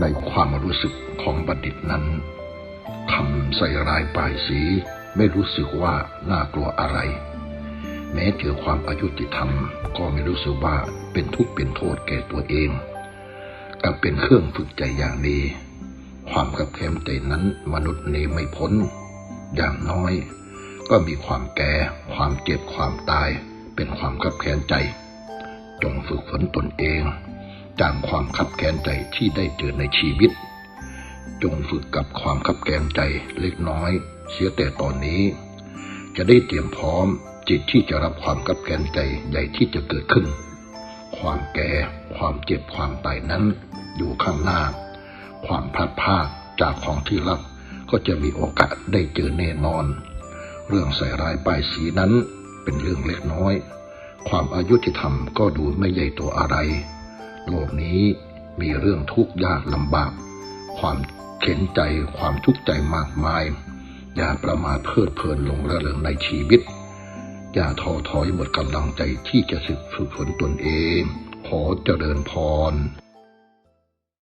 ในความรู้สึกของบัณฑิตนั้นคำใส่ร้ายป้ายสีไม่รู้สึกว่าน่ากลัวอะไร แม้เจอความอายุติธรรมก็ไม่รู้สึกว่าเป็นทุกข์เป็นโทษแก่ตัวเองกับเป็นเครื่องฝึกใจอย่างดี ความกับแค้นใจนั้นมนุษย์นี้ไม่พ้น อย่างน้อย ก็มีความแก่ ความเจ็บความตาย เป็นความขับแค้นใจ จงฝึกฝนตนเอง จากความขับแค้นใจที่ได้เจอในชีวิต จงฝึกกับความขับแค้นใจเล็กน้อย เสียแต่ตอนนี้ จะได้เตรียมพร้อมจิตที่จะรับความขับแค้นใจใหญ่ที่จะเกิดขึ้น ความแก่ ความเจ็บความตายนั้น อยู่ข้างหน้า ความพลาดพลาดจากของที่รักก็จะมีโอกาสได้เจอแน่นอน เรื่องใส่ร้ายป้ายสีนั้นเป็นเรื่องเล็กน้อย ความอายุที่ทำก็ดูไม่ใหญ่ตัวอะไร โลกนี้มีเรื่องทุกข์ยากลำบาก ความเข็นใจความทุกข์ใจมากมาย อย่าประมาทเพลิดเพลินลงระเริงในชีวิต อย่าท้อถอยหมดกำลังใจที่จะสึกฝึกฝนตนเอง ขอเจริญพร